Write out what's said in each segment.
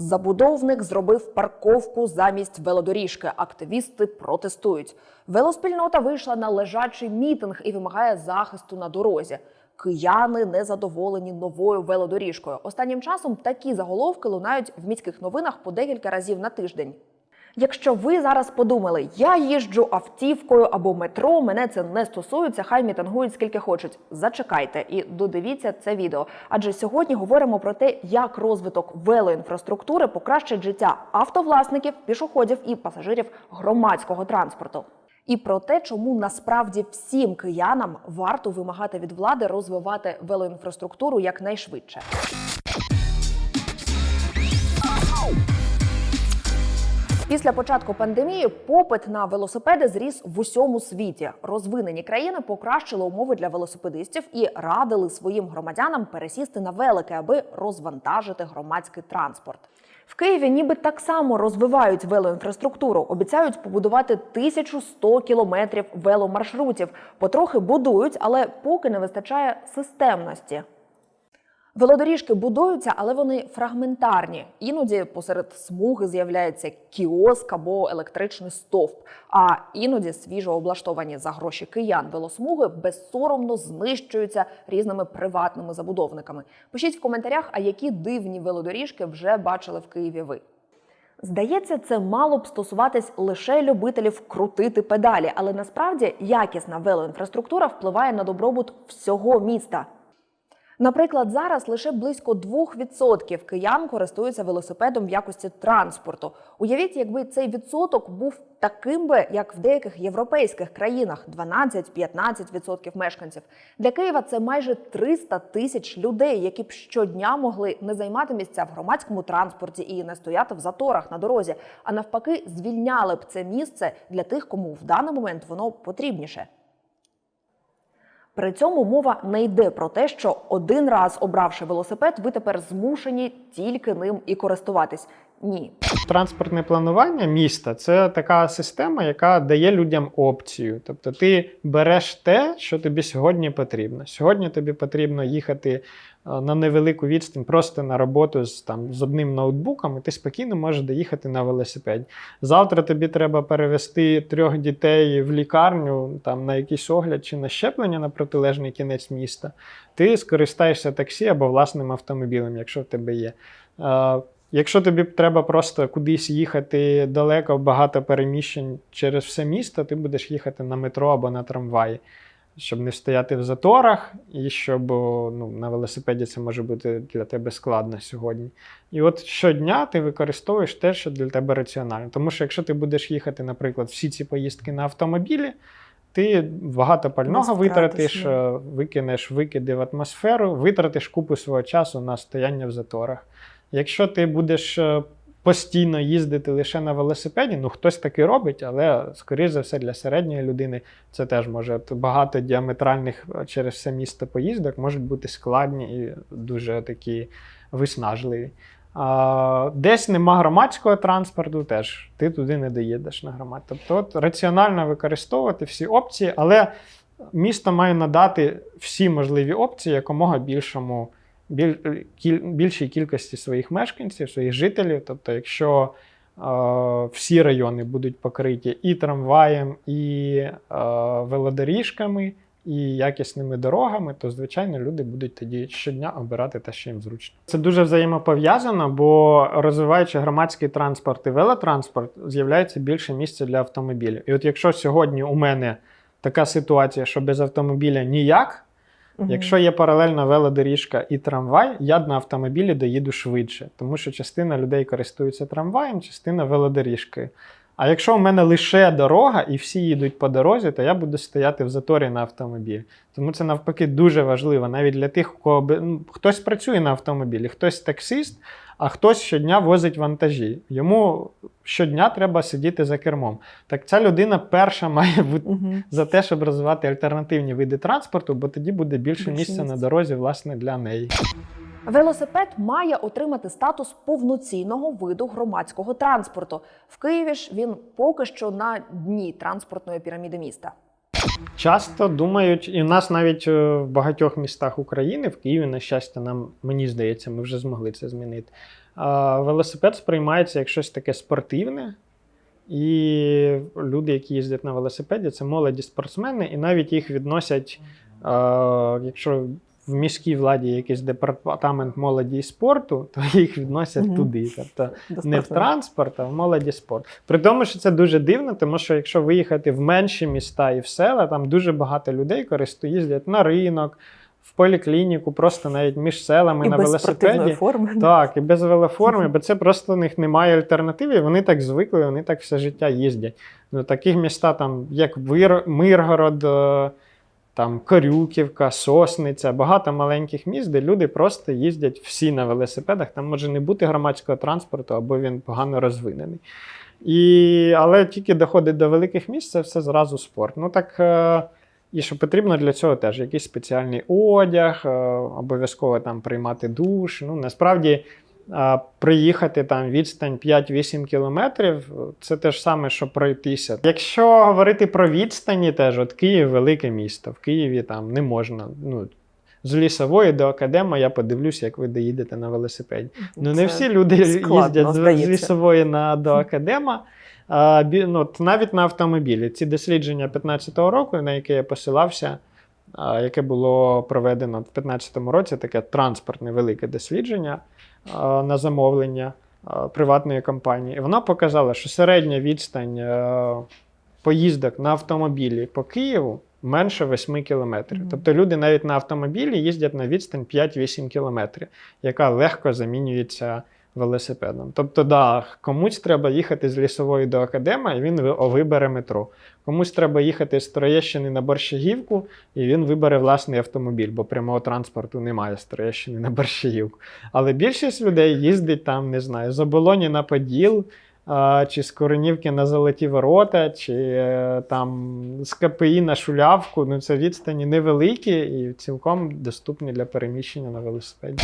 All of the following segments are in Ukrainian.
Забудовник зробив парковку замість велодоріжки. Активісти протестують. Велоспільнота вийшла на лежачий мітинг і вимагає захисту на дорозі. Кияни незадоволені новою велодоріжкою. Останнім часом такі заголовки лунають в міських новинах по декілька разів на тиждень. Якщо ви зараз подумали, я їжджу автівкою або метро, мене це не стосується, хай мітингують скільки хочуть. Зачекайте і додивіться це відео. Адже сьогодні говоримо про те, як розвиток велоінфраструктури покращить життя автовласників, пішоходів і пасажирів громадського транспорту. І про те, чому насправді всім киянам варто вимагати від влади розвивати велоінфраструктуру якнайшвидше. Після початку пандемії попит на велосипеди зріс в усьому світі. Розвинені країни покращили умови для велосипедистів і радили своїм громадянам пересісти на велики, аби розвантажити громадський транспорт. В Києві ніби так само розвивають велоінфраструктуру. Обіцяють побудувати 1100 кілометрів веломаршрутів. Потрохи будують, але поки не вистачає системності. Велодоріжки будуються, але вони фрагментарні. Іноді посеред смуги з'являється кіоск або електричний стовп. А іноді свіжо облаштовані за гроші киян велосмуги безсоромно знищуються різними приватними забудовниками. Пишіть в коментарях, а які дивні велодоріжки вже бачили в Києві ви. Здається, це мало б стосуватись лише любителів крутити педалі, але насправді якісна велоінфраструктура впливає на добробут всього міста. Наприклад, зараз лише близько 2% киян користуються велосипедом в якості транспорту. Уявіть, якби цей відсоток був таким би, як в деяких європейських країнах 12-15% мешканців. Для Києва це майже 300 тисяч людей, які б щодня могли не займати місця в громадському транспорті і не стояти в заторах на дорозі, а навпаки, звільняли б це місце для тих, кому в даний момент воно потрібніше. При цьому мова не йде про те, що один раз обравши велосипед, ви тепер змушені тільки ним і користуватись. Ні, Транспортне планування міста це така система, яка дає людям опцію. Тобто ти береш те, що тобі сьогодні потрібно. Сьогодні тобі потрібно їхати на невелику відстань просто на роботу з там з одним ноутбуком, і ти спокійно можеш доїхати на велосипеді. Завтра тобі треба перевести трьох дітей в лікарню там на якийсь огляд чи на щеплення на протилежний кінець міста. Ти скористаєшся таксі або власним автомобілем, якщо в тебе є. Е, Якщо тобі треба просто кудись їхати далеко, багато переміщень через все місто, ти будеш їхати на метро або на трамваї, щоб не стояти в заторах, і щоб ну, на велосипеді це може бути для тебе складно сьогодні. І от щодня ти використовуєш те, що для тебе раціонально. Тому що якщо ти будеш їхати, наприклад, всі ці поїздки на автомобілі, ти багато пального витратиш, е, викинеш викиди в атмосферу, витратиш купу свого часу на стояння в заторах. Якщо ти будеш е, постійно їздити лише на велосипеді, ну хтось таки робить, але скоріш за все для середньої людини це теж може багато діаметральних е, через все місто поїздок можуть бути складні і дуже такі виснажливі. А, десь нема громадського транспорту, теж ти туди не доїдеш на громад. Тобто от, раціонально використовувати всі опції, але місто має надати всі можливі опції якомога більшому кіль, більшій кількості своїх мешканців, своїх жителів. Тобто, якщо е, всі райони будуть покриті і трамваєм, і е, велодоріжками, і якісними дорогами, то звичайно люди будуть тоді щодня обирати те, що їм зручно. Це дуже взаємопов'язано, бо розвиваючи громадський транспорт і велотранспорт, з'являється більше місця для автомобілів. І от якщо сьогодні у мене така ситуація, що без автомобіля ніяк. Якщо є паралельна велодоріжка і трамвай, я на автомобілі доїду швидше, тому що частина людей користуються трамваєм, частина велодоріжкою. А якщо у мене лише дорога і всі їдуть по дорозі, то я буду стояти в заторі на автомобілі. Тому це навпаки дуже важливо, навіть для тих, кого ну, хтось працює на автомобілі, хтось таксист, а хтось щодня возить вантажі. Йому щодня треба сидіти за кермом. Так ця людина перша має бути Угу. за те, щоб розвивати альтернативні види транспорту, бо тоді буде більше Більше місця на дорозі, власне, для неї. Велосипед має отримати статус повноцінного виду громадського транспорту. В Києві ж він поки що на дні транспортної піраміди міста. Часто думають, і в нас навіть е, в багатьох містах України, в Києві, на щастя, нам мені здається, ми вже змогли це змінити. Велосипед сприймається як щось таке спортивне. І люди, які їздять на велосипеді, це молоді спортсмени, і навіть їх відносять, якщо в міській владі якийсь департамент молоді і спорту, то їх відносять Мгм. туди. Тобто До не в транспорт, а в молоді спорт. При тому, що це дуже дивно, тому що якщо виїхати в менші міста і в села, там дуже багато людей користують, їздять на ринок, в поліклініку, просто навіть між селами І на без велосипеді. форми. Так, і без велоформи, бо це просто у них немає альтернативи, вони так звикли, вони так все життя їздять. Ну, таких міста, там, як Вир, Миргород, е, там, Корюківка, Сосниця, багато маленьких міст, де люди просто їздять всі на велосипедах. Там може не бути громадського транспорту, або він погано розвинений. І, але тільки доходить до великих міст, це все зразу спорт. Ну так. е, І що потрібно для цього теж якийсь спеціальний одяг, е, обов'язково там приймати душ. Ну, насправді, е, приїхати там відстань 5-8 кілометрів це те ж саме, що пройтися. Якщо говорити про відстані, теж от Київ велике місто. В Києві там не можна. Ну, з лісової до академа я подивлюся, як ви доїдете на велосипеді. Ну, не всі люди складно, їздять з, з лісової на, до академа. А, ну, от навіть на автомобілі. Ці дослідження 2015 року, на яке я посилався, а, яке було проведено в 2015 році, таке транспортне велике дослідження а, на замовлення приватної компанії. І вона показала, що середня відстань е, поїздок на автомобілі по Києву менше 8 кілометрів. Тобто люди навіть на автомобілі їздять на відстань 5-8 кілометрів, яка легко замінюється велосипедом. Тобто, да, комусь треба їхати з лісової до академа, і він вибере метро. Комусь треба їхати з Троєщини на Борщагівку, і він вибере власний автомобіль, бо прямого транспорту немає з Троєщини на Борщагівку. Але більшість людей їздить там, не знаю, з оболоні на Поділ. Чи з Коренівки на Золоті Ворота, чи е, там з КПІ на Шулявку. Ну це відстані невеликі і цілком доступні для переміщення на велосипеді.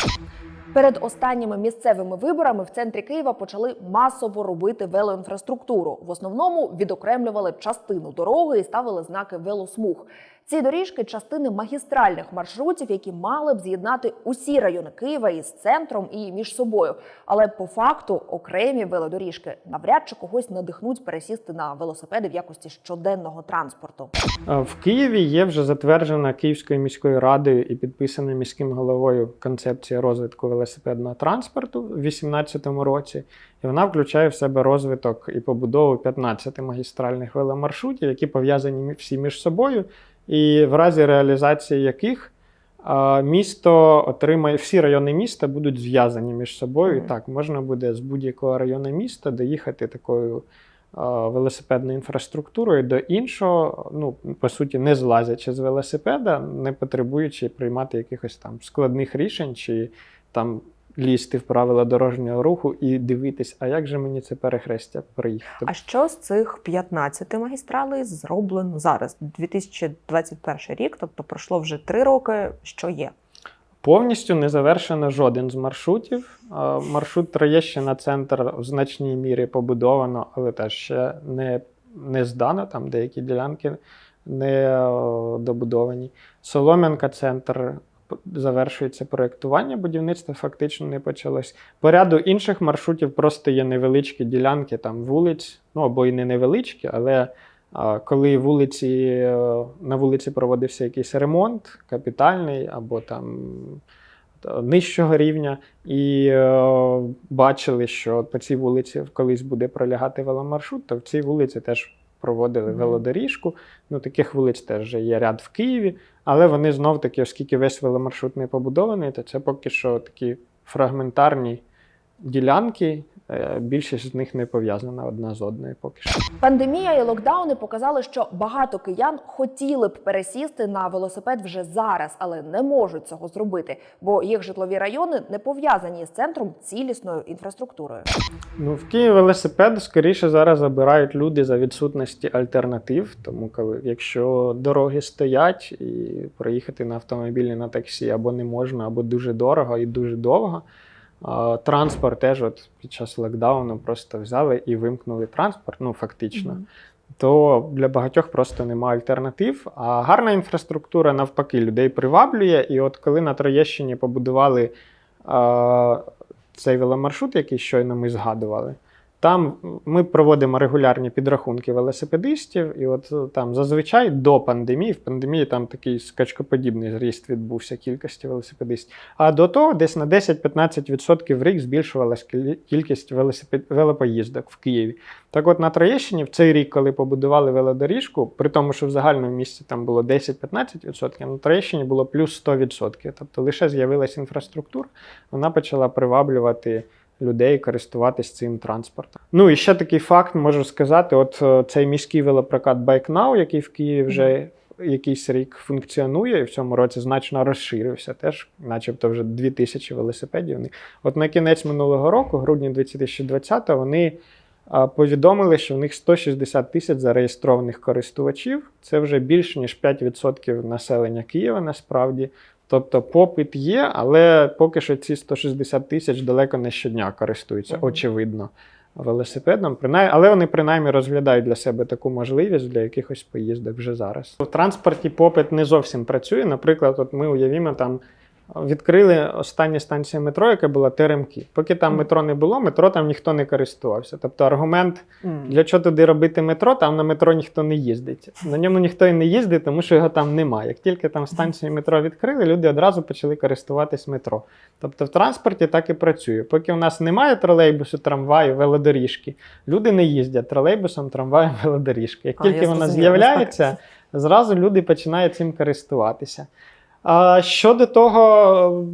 Перед останніми місцевими виборами в центрі Києва почали масово робити велоінфраструктуру. В основному відокремлювали частину дороги і ставили знаки велосмуг. Ці доріжки частини магістральних маршрутів, які мали б з'єднати усі райони Києва із центром і між собою. Але по факту окремі велодоріжки навряд чи когось надихнуть пересісти на велосипеди в якості щоденного транспорту. В Києві є вже затверджена Київською міською радою і підписана міським головою концепція розвитку велосипедного транспорту у 2018 році. І вона включає в себе розвиток і побудову 15 магістральних веломаршрутів, які пов'язані всі між собою, і в разі реалізації яких місто отримає, всі райони міста будуть зв'язані між собою. І Мгм. так, можна буде з будь-якого району міста доїхати такою велосипедною інфраструктурою до іншого, ну, по суті, не злазячи з велосипеда, не потребуючи приймати якихось там складних рішень чи там лізти в правила дорожнього руху і дивитись, а як же мені це перехрестя проїхати. А що з цих 15 магістралей зроблено зараз? 2021 рік, тобто пройшло вже три роки. Що є? Повністю не завершено жоден з маршрутів. Маршрут Троєщина центр в значній мірі побудовано, але теж ще не, не здано. Там деякі ділянки не добудовані. Солом'янка центр завершується проєктування, будівництво фактично не почалось. По ряду інших маршрутів просто є невеличкі ділянки там вулиць, ну або і не невеличкі, але а, коли вулиці, е, на вулиці проводився якийсь ремонт капітальний або там нижчого рівня, і е, бачили, що по цій вулиці колись буде пролягати веломаршрут, то в цій вулиці теж проводили велодоріжку. Ну, таких вулиць теж є ряд в Києві, але вони знов таки, оскільки весь веломаршрут не побудований, то це поки що такі фрагментарні ділянки. е, Більшість з них не пов'язана одна з одною поки що. Пандемія і локдауни показали, що багато киян хотіли б пересісти на велосипед вже зараз, але не можуть цього зробити, бо їх житлові райони не пов'язані з центром цілісною інфраструктурою. Ну, в Києві велосипед скоріше зараз забирають люди за відсутності альтернатив. Тому, коли якщо дороги стоять і проїхати на автомобілі на таксі або не можна, або дуже дорого і дуже довго. Транспорт теж от під час локдауну просто взяли і вимкнули транспорт, ну фактично. Мгм. То для багатьох просто нема альтернатив. А гарна інфраструктура навпаки людей приваблює. І от коли на Троєщині побудували е, цей веломаршрут, який щойно ми згадували. Там ми проводимо регулярні підрахунки велосипедистів, і от е, там зазвичай до пандемії, в пандемії там такий скачкоподібний зріст відбувся кількості велосипедистів. А до того десь на 10-15% в рік збільшувалась кількість велосипед... велопоїздок в Києві. Так от на Троєщині в цей рік, коли побудували велодоріжку, при тому, що в загальному місті там було 10-15%, на Троєщині було плюс 100%. Тобто лише з'явилася інфраструктура, вона почала приваблювати людей користуватись цим транспортом. Ну і ще такий факт можу сказати: от е, цей міський велопрокат Bike Now, який в Києві вже якийсь рік функціонує, і в цьому році значно розширився. Теж, начебто, вже 2000 велосипедів. От на кінець минулого року, грудні 2020, вони повідомили, що в них 160 тисяч зареєстрованих користувачів. Це вже більше ніж 5% населення Києва насправді. Тобто попит є, але поки що ці 160 тисяч далеко не щодня користуються, очевидно, велосипедом. Але вони принаймні розглядають для себе таку можливість для якихось поїздок вже зараз. В транспорті попит не зовсім працює. Наприклад, от ми уявімо там. Відкрили остання станція метро, яка була Теремки. Поки там метро не було, метро там ніхто не користувався. Тобто аргумент для чого туди робити метро, там на метро ніхто не їздить. На ньому ніхто і не їздить, тому що його там немає. Як тільки там станцію метро відкрили, люди одразу почали користуватись метро. Тобто в транспорті так і працює. Поки у нас немає тролейбусу, трамваю, велодоріжки, люди не їздять тролейбусом, трамваєм, велодоріжки. Як А, тільки вона з'являється, зразу люди починають цим користуватися. А щодо того,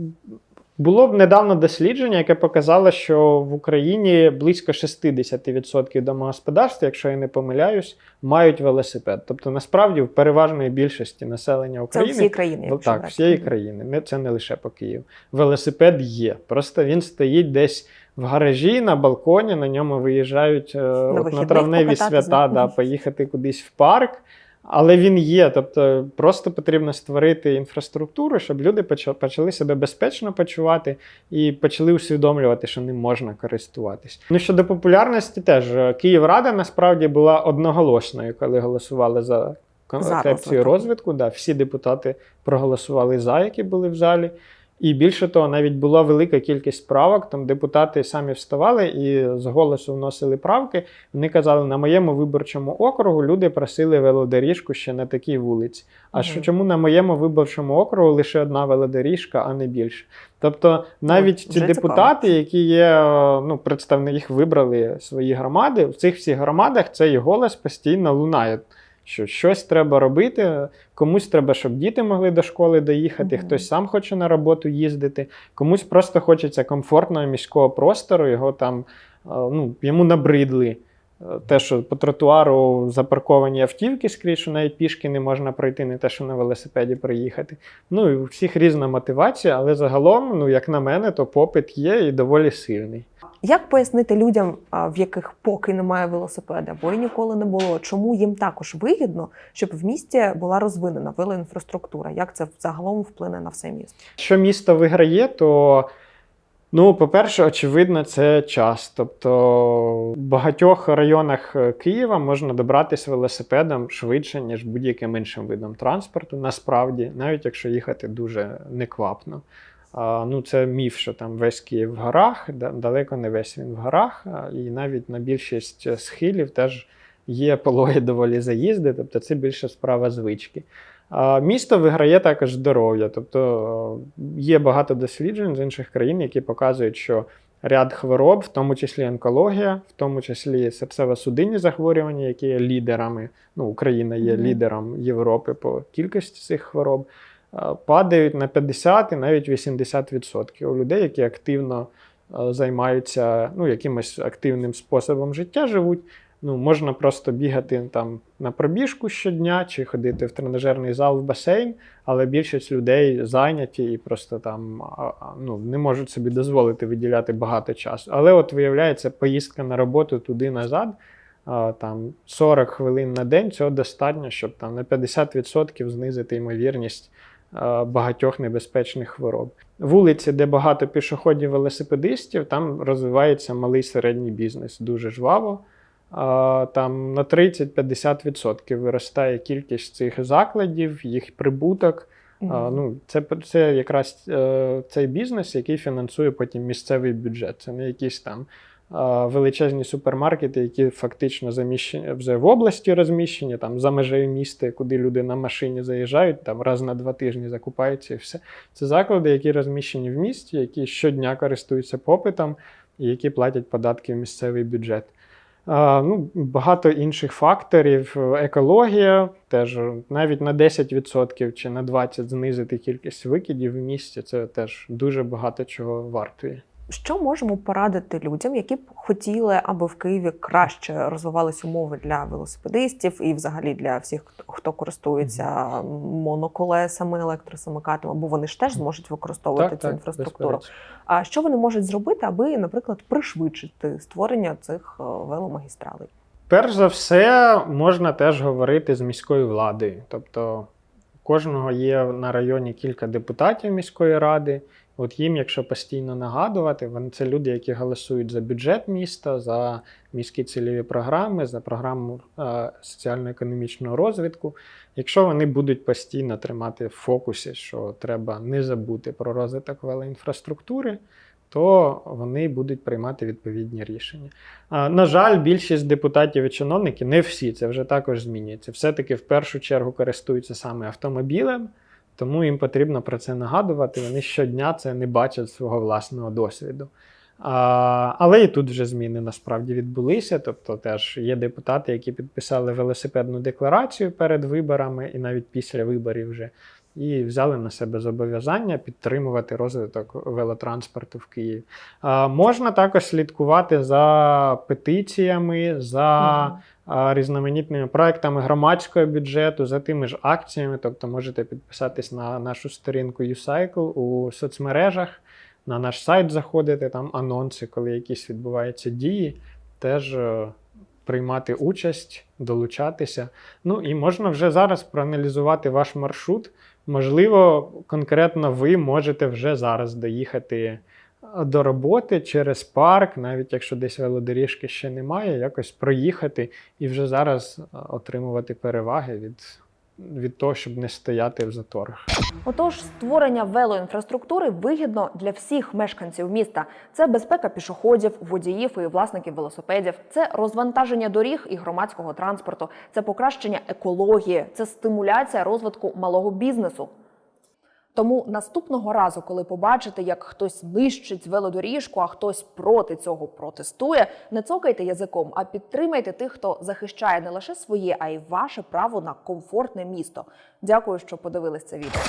було б недавно дослідження, яке показало, що в Україні близько 60% домогосподарств, якщо я не помиляюсь, мають велосипед. Тобто, насправді, в переважної більшості населення Це України всій країні. Ну, якщо так, всієї країни. Це не лише по Києву. Велосипед є. Просто він стоїть десь в гаражі, на балконі, на ньому виїжджають е, от, на травневі свята, да, поїхати кудись в парк. Але він є. Тобто просто потрібно створити інфраструктуру, щоб люди почали себе безпечно почувати і почали усвідомлювати, що ним можна користуватись. Ну щодо популярності, теж е, Київрада насправді була одноголосною, коли голосували за концепцію розвитку. Да, всі депутати проголосували за, які були в залі. І більше того, навіть була велика кількість правок. Там депутати самі вставали і з голосу вносили правки. Вони казали, на моєму виборчому округу люди просили велодоріжку ще на такій вулиці. А Мгм. що чому на моєму виборчому округу лише одна велодоріжка, а не більше? Тобто, навіть ці вже депутати, які є, е, ну, представники їх вибрали свої громади, в цих всіх громадах цей голос постійно лунає. Що щось треба робити, комусь треба, щоб діти могли до школи доїхати, Мгм. хтось сам хоче на роботу їздити, комусь просто хочеться комфортного міського простору, його там е, ну, йому набридли. е, Те, що по тротуару запарковані автівки скрізь, що навіть пішки не можна пройти, не те, що на велосипеді проїхати. Ну і у всіх різна мотивація, але загалом, ну як на мене, то попит є і доволі сильний. Як пояснити людям, в яких поки немає велосипеда, або і ніколи не було, чому їм також вигідно, щоб в місті була розвинена велоінфраструктура? Як це загалом вплине на все місто? Що місто виграє, то, ну, по-перше, очевидно, це час. Тобто в багатьох районах е, Києва можна добратися велосипедом швидше, ніж будь-яким іншим видом транспорту, насправді, навіть якщо їхати дуже неквапно. А, ну, це міф, що там весь Київ в горах, далеко не весь він в горах, і навіть на більшість е, схилів теж є пологі доволі заїзди, тобто це більше справа звички. А Місто виграє також здоров'я. Тобто е, є багато досліджень з інших країн, які показують, що ряд хвороб, в тому числі онкологія, в тому числі серцево-судинні захворювання, які є лідерами. Ну, Україна є Мгм. лідером Європи по кількості цих хвороб, падають на 50 і навіть 80% у людей, які активно е, займаються ну, якимось активним способом життя, живуть. Ну, можна просто бігати там на пробіжку щодня чи ходити в тренажерний зал в басейн, але більшість людей зайняті і просто там ну, не можуть собі дозволити виділяти багато часу. Але от виявляється, поїздка на роботу туди-назад, там 40 хвилин на день цього достатньо, щоб там на 50% знизити ймовірність багатьох небезпечних хвороб. Вулиці, де багато пішоходів велосипедистів, там розвивається малий середній бізнес дуже жваво. Там на 30-50% виростає кількість цих закладів, їх прибуток. А, ну, це, це якраз е, цей бізнес, який фінансує потім місцевий бюджет. Це не якісь там е, величезні супермаркети, які фактично заміщені вже в області розміщені, там за межею міста, куди люди на машині заїжджають, там раз на два тижні закупаються і все. Це заклади, які розміщені в місті, які щодня користуються попитом і які платять податки в місцевий бюджет. Ну, багато інших факторів. Екологія теж навіть на 10% чи на 20% знизити кількість викидів в місті. Це теж дуже багато чого вартує. Що можемо порадити людям, які б хотіли, аби в Києві краще розвивалися умови для велосипедистів і взагалі для всіх, хто- користується моноколесами, електросамокатами, бо вони ж теж зможуть використовувати цю інфраструктуру. безперечно. А що вони можуть зробити, аби, наприклад, пришвидшити створення цих е, веломагістралей? Перш за все, можна теж говорити з міською владою. Тобто, у кожного є на районі кілька депутатів міської ради. От їм, якщо постійно нагадувати, вони це люди, які голосують за бюджет міста, за міські цільові програми, за програму е, соціально-економічного розвитку. Якщо вони будуть постійно тримати в фокусі, що треба не забути про розвиток велоінфраструктури, то вони будуть приймати відповідні рішення. А, На жаль, більшість депутатів і чиновників, не всі, це вже також змінюється. Все-таки в першу чергу користуються саме автомобілем, тому їм потрібно про це нагадувати. Вони щодня це не бачать свого власного досвіду. А, але і тут вже зміни насправді відбулися. Тобто, теж є депутати, які підписали велосипедну декларацію перед виборами і навіть після виборів вже. І взяли на себе зобов'язання підтримувати розвиток велотранспорту в Києві. А, можна також слідкувати за петиціями, за різноманітними проектами громадського бюджету, за тими ж акціями. Тобто можете підписатись на нашу сторінку UCycle у соцмережах, на наш сайт заходити, там анонси, коли якісь відбуваються дії, теж е, приймати участь, долучатися. Ну і можна вже зараз проаналізувати ваш маршрут. Можливо, конкретно ви можете вже зараз доїхати до роботи через парк, навіть якщо десь велодоріжки ще немає, якось проїхати і вже зараз е, отримувати переваги від, від того, щоб не стояти в заторах. Отож, створення велоінфраструктури вигідно для всіх мешканців міста. Це безпека пішоходів, водіїв і власників велосипедів, це розвантаження доріг і громадського транспорту, це покращення екології, це стимуляція розвитку малого бізнесу. Тому наступного разу, коли побачите, як хтось нищить велодоріжку, а хтось проти цього протестує, не цокайте язиком, а підтримайте тих, хто захищає не лише своє, а й ваше право на комфортне місто. Дякую, що подивились це відео.